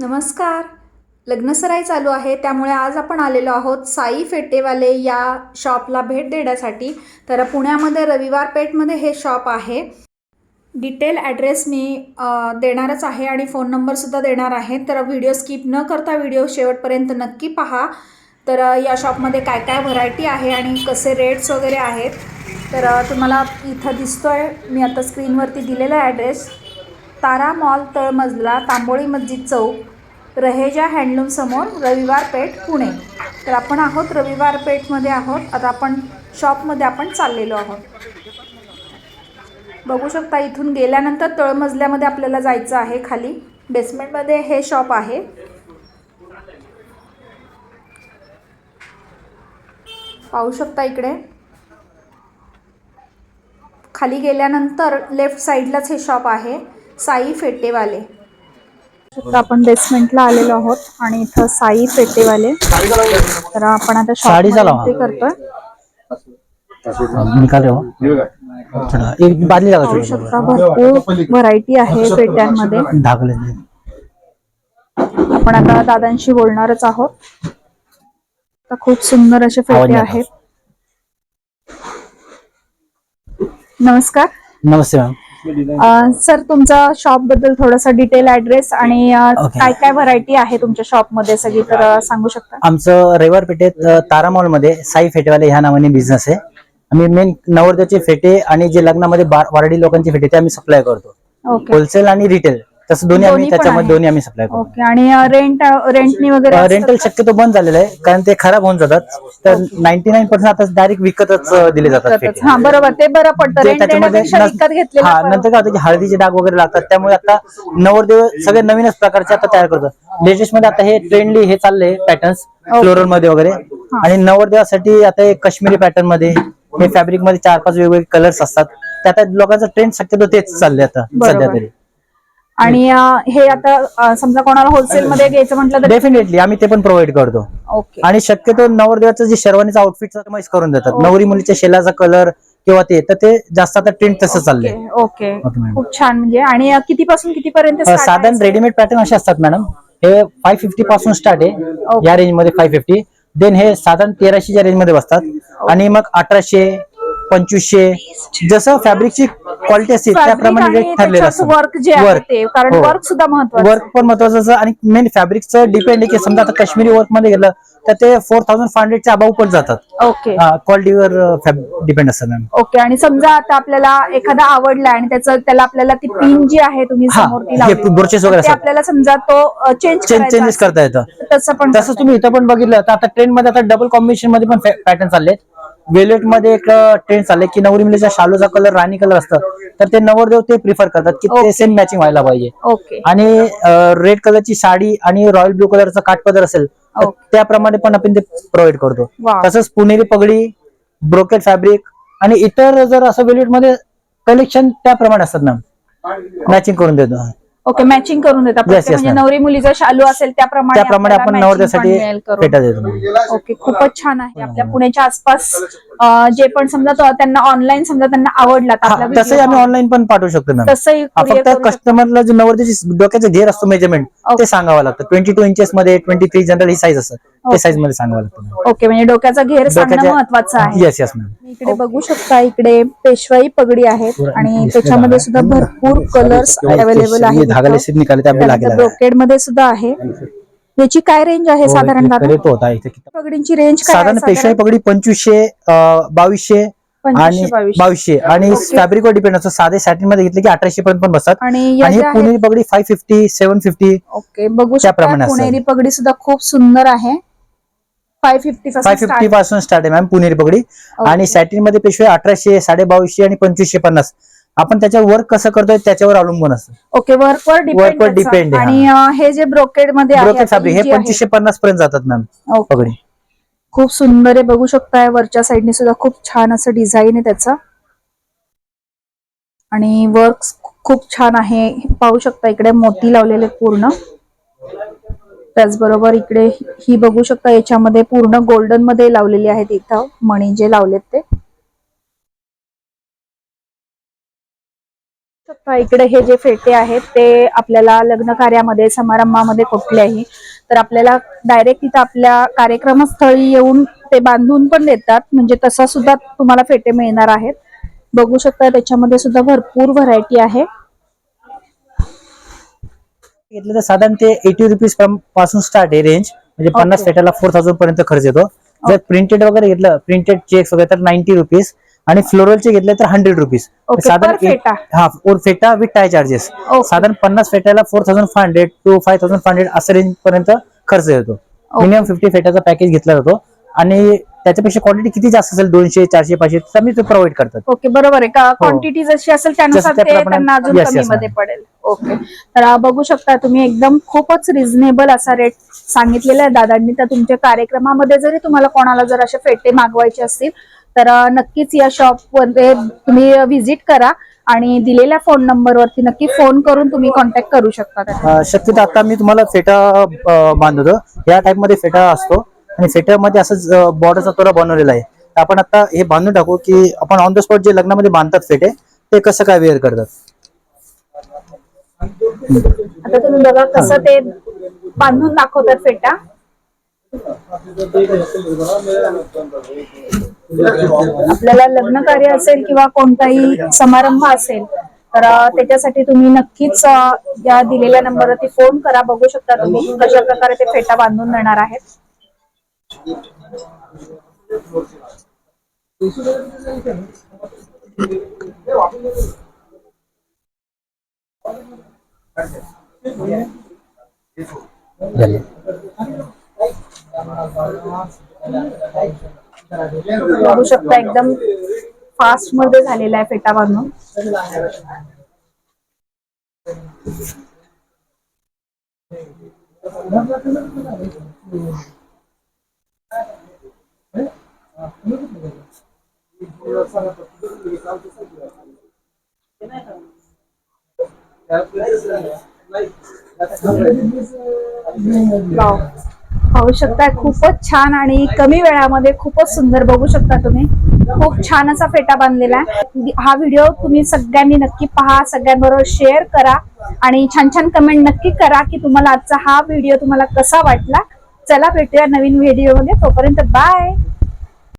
नमस्कार. लग्नसराई चालू आहे त्यामुळे आज आपण आलेलो आहोत साई फेटेवाले या शॉपला भेट देण्यासाठी. तर पुण्यामध्ये रविवार पेठमध्ये हे शॉप आहे. डिटेल ॲड्रेस मी देणारच आहे आणि फोन नंबरसुद्धा देणार आहे. तर व्हिडिओ स्किप न करता व्हिडिओ शेवटपर्यंत नक्की पहा. तर या शॉपमध्ये काय काय व्हरायटी आहे आणि कसे रेट्स वगैरे आहेत. तर तुम्हाला इथं दिसतो आहे मी आता स्क्रीनवरती दिलेला ॲड्रेस. तारा मॉल तळमजला तांबोळी मस्जिद चौक रहेजा हँडलूमसमोर रविवार पेठ पुणे. तर आपण आहोत रविवार पेठमध्ये आहोत. आता आपण शॉपमध्ये आपण चाललेलो आहोत. बघू शकता इथून गेल्यानंतर तळमजल्यामध्ये आपल्याला जायचं आहे खाली. बेसमेंटमध्ये हे शॉप आहे. पाहू शकता इकडे. खाली गेल्यानंतर लेफ्ट साईडलाच हे शॉप आहे. साई फेटेवाले. आपण बेसमेंटला आलेलो आहोत आणि इथं साई फेटेवाले. तर आपण आता साडी चालवा. करतोय. निकाल हो. चला एक बादली पाहू शकता भरपूर व्हरायटी आहे फेट्यांमध्ये आपण आता दादांशी बोलणारच आहोत. तर खूप सुंदर असे आवाज फेटे नाही आहेत. नमस्कार. नमस्ते मॅम सर तुमचा शॉपबद्दल थोडासा डिटेल ऍड्रेस आणि Okay. काय काय व्हरायटी आहे तुमच्या शॉपमध्ये? सगळी तर सांगू शकता? आमचं रविवार पेठेत अ, तारा मॉलमध्ये साई फेटेवाले ह्या नावाने बिझनेस आहे. आम्ही मेन नवरदेवचे फेटे आणि जे लग्नामध्ये वारडी लोकांचे फेटे ते आम्ही सप्लाय करतो. ओके होलसेल आणि रिटेल तसं दोन्ही दोन्ही आम्ही पण त्याच्यामध्ये आहे. दोन्ही आम्ही सप्लाय करतो. ओके आणि रेंट रेंटनी वगैरे रेंटल का? शक्यतो बंद झालेलं आहे कारण ते खराब होऊन जातात. तर नाईन्टी नाईन पर्सेंट आता डायरेक्ट विकतच अ, दिले जातात करतात. हा बरोबर. ते बरं पडतं. जे रेंट त्याच्यामध्ये देण्यापेक्षा नस- विकत घेतलेलं हा बरं. नंतर काय होतं की हळदीचे डाग वगैरे लागतात त्यामुळे आता नवरदेव सगळे नवीनच प्रकारचे आता तयार करतात. लेटेस्टमध्ये आता हे ट्रेंडली हे चालले पॅटर्न्स फ्लोरलमध्ये वगैरे. आणि नवरदेवासाठी आता हे काश्मीरी पॅटर्नमध्ये हे फॅब्रिकमध्ये चार पाच वेगवेगळे कलर्स असतात. ते आता लोकांचा ट्रेंड शक्यतो तेच चालले आता सध्या बरोबर. तरी. आणि हे आता समजा कोणाला होलसेल मध्ये घ्यायचं म्हटलं तर डेफिनेटली आम्ही ते पण प्रोव्हाइड करतो. ओके आणि शक्यतो नवरदेवाचं जे शेरवानीचा आउटफिट कमाईज करून देतात. नवरी मुलीच्या शेलाचा कलर किंवा ते तर ते जास्त आता ट्रेंड तसं चाललंय. ओके. खूप छान. म्हणजे आणि किती पासून किती पर्यंत साधारण रेडीमेड पॅटर्न असे असतात मॅडम हे फाय फिफ्टी पासून स्टार्ट आहे. या रेंजमध्ये फाय फिफ्टी देन हे साधारण तेराशेच्या रेंजमध्ये बसतात. आणि मग अठराशे पंचवीसशे जसं फॅब्रिकची क्वालिटी असते त्याप्रमाणे रेट ठरलेले वर्क जे आहे. ते कारण हो. वर्क सुद्धा महत्वाचं वर्क पण महत्वाचं आणि मेन फॅब्रिकचं डिपेंड आहे की समजा आता काश्मीरी वर्कमध्ये गेलं तर ते फोर थाउजंड फाय हंड्रेडच्या अबाव पण जातात. ओके क्वालिटीवर डिपेंड असतं मॅम ओके आणि समजा आता आपल्याला एखादा आवडला आणि त्याचं त्याला आपल्याला ती पिन जी आहे तुम्ही हा, समोर ती हे लावली, brooches वगैरे तर ते असतात. आपल्याला समजा तो चेंज चेंजेस करता येतं. तसं पण तसंच तुम्ही इथं पण बघितलं तर आता ट्रेंडमध्ये आता डबल कॉम्बिनेशनमध्ये पण पॅटर्न चालले वेलेटमध्ये एक ट्रेंड चालले की नवरी मुलीच्या शालूचा कलर राणी कलर असतं तर ते नवरदेव ते प्रिफर करतात की ते. सेम मॅचिंग व्हायला पाहिजे आणि रेड कलरची साडी आणि रॉयल ब्लू कलरचा काठपदर असेल तर. त्याप्रमाणे पण आपण ते प्रोव्हाइड करतो. तसंच पुणेरी पगडी ब्रोकेट फॅब्रिक आणि इतर जर असं वेलेटमध्ये कलेक्शन त्याप्रमाणे असतात मॅम मॅचिंग करून देतो ओके मॅचिंग करून देतात म्हणजे. नवरी मुलीचा शालू असेल त्याप्रमाणे त्याप्रमाणे आपण नवरदेवासाठी. पेटा देतो ma'am. ओके खूपच छान आहे आपल्या पुण्याच्या आसपास जे पण समजा तो- त्यांना ऑनलाईन समजा त्यांना आवडला हा, तसंही आम्ही ऑनलाईन पण पाठवू शकतो मॅम तसंही हा, फक्त. कस्टमरला जे नवरदेची डोक्याचा घेर असतो मेजरमेंट Okay. ते सांगावं लागतं. ट्वेंटी टू इंचेस मध्ये ट्वेंटी थ्री जनरल ही साईज असतं. ते साईजमध्ये सांगावं लागतं ओके म्हणजे डोक्याचा घेर सांगणं महत्वाचं आहे. येस येस मॅम इकडे बघू शकता इकडे पेशवाई पगडी आहेत आणि त्याच्यामध्ये सुद्धा भरपूर कलर्स अवेलेबल आहेत. धागा से निकाले त्या लागेल ब्रोकेडमध्ये सुद्धा आहे. याची काय रेंज आहे साधारण दादा? पगडींची रेंज काय साधारण पेशवाई पगडी पंचवीसशे बावीसशे आणि 2500, बावीसशे. आणि फॅब्रिक वर डिपेंड असतं. साधे सॅटिनमध्ये घेतले की अठराशे पर्यंत पण बसतात. आणि पुणेरी पगडी five fifty seven fifty okay बघू त्याप्रमाणे. पुणेरी पगडी सुद्धा खूप सुंदर आहे. फाय फिफ्टी फाय फिफ्टी पासून स्टार्ट आहे मॅम पुणेरी पगडी. आणि सॅटिनमध्ये पेशवे अठराशे साडे बावीसशे आणि पंचवीसशे पन्नास. आपण त्याच्यावर वर्क कसं करतोय त्याच्यावर अवलंबून असतं. ओके वर्क वर Work वर डिपेंड depend आहे, आणि अं, हे जे ब्रोकेडमध्ये आहे ब्रोकेट ही जी आहे, पंचवीसशे पन्नास पर्यंत जातात मॅम ओके. पगडी. खूप सुंदर आहे बघू शकताय वरच्या साईडने सुद्धा खूप छान असं डिझाईन आहे त्याचा. आणि वर्क खूप छान आहे पाहू शकता इकडे मोती लावलेले पूर्ण. त्याचबरोबर इकडे ही बघू शकता याच्यामध्ये पूर्ण गोल्डनमध्ये लावलेली आहेत इथं मणी जे लावलेत ते. शकता इकडे हे जे फेटे आहेत ते आपल्याला लग्न कार्यामध्ये समारंभामध्ये कुठल्याही तर आपल्याला डायरेक्ट इथं आपल्या कार्यक्रमस्थळी येऊन ते बांधून पण देतात. म्हणजे तसा सुद्धा तुम्हाला फेटे मिळणार आहेत. बघू शकता त्याच्यामध्ये सुद्धा भरपूर व्हरायटी आहे. घेतलं तर साधारण ते एटी रुपीजपासून स्टार्ट आहे रेंज म्हणजे पन्नास. फेटाला फोर थाउजंड पर्यंत खर्च येतो. जर प्रिंटेड वगैरे घेतलं प्रिंटेड चेक्स वगैरे तर नाईन्टी रुपीज आणि फ्लोरलचे घेतले तर हंड्रेड रुपीज फेटा. हा फोर फेटा विथ टाय चार्जेस. साधारण पन्नास फेटाला four thousand five hundred to five thousand five hundred असं रेंज पर्यंत खर्च येतो. मिनिमम फिफ्टी फेटाचा पॅकेज घेतला जातो. आणि त्याच्यापेक्षा क्वांटिटी किती जास्त असेल? दोनशे चारशे पाचशे तर मी ते प्रोव्हाइड करतात. ओके बरोबर आहे. का क्वांटिटी जशी असेल त्यानुसार हो. त्यांना अजून कमी मध्ये. पडेल. ओके तर बघू शकता तुम्ही एकदम खूपच रिझनेबल असा रेट सांगितलेला आहे दादांनी. तर तुमच्या कार्यक्रमामध्ये जरी तुम्हाला कोणाला जर असे फेटे मागवायचे असतील तर नक्कीच या शॉपमध्ये तुम्ही व्हिजिट करा आणि दिलेल्या फोन नंबरवरती नक्की फोन करून तुम्ही कॉन्टॅक्ट करू शकता शक्यतो आता मी तुम्हाला फेटा बांधतो. या टाइपमध्ये फेटा असतो. आणि फेट्यामध्ये असंच बॉर्डरचा तोरा बनवलेला आहे. आपण आता हे बांधून टाकू की आपण ऑन द स्पॉट जे लग्नामध्ये बांधतात फेटे ते कसं काय वेअर करतात? आता तुम्ही बघा कसं ते बांधून दाखवतात फेटा. आपल्याला लग्न कार्य असेल किंवा कोणताही समारंभ असेल तर त्याच्यासाठी तुम्ही नक्कीच या दिलेल्या नंबरवरती फोन करा बघू शकता तुम्ही कशा प्रकारे ते फेटा बांधून देणार आहेत झाले. बघू शकता एकदम फास्टमध्ये झालेला आहे फेटा बांधून वाव. पाहू शकता खूपच छान आणि कमी वेळामध्ये खूपच सुंदर बघू शकता तुम्ही. खूप छान असा फेटा बांधलेला आहे. हा व्हिडिओ तुम्ही सगळ्यांनी नक्की पहा सगळ्यांबरोबर शेअर करा आणि छान छान कमेंट नक्की करा की तुम्हाला आजचा हा व्हिडिओ तुम्हाला कसा वाटला. चला भेटूया नवीन व्हिडिओमध्ये तोपर्यंत बाय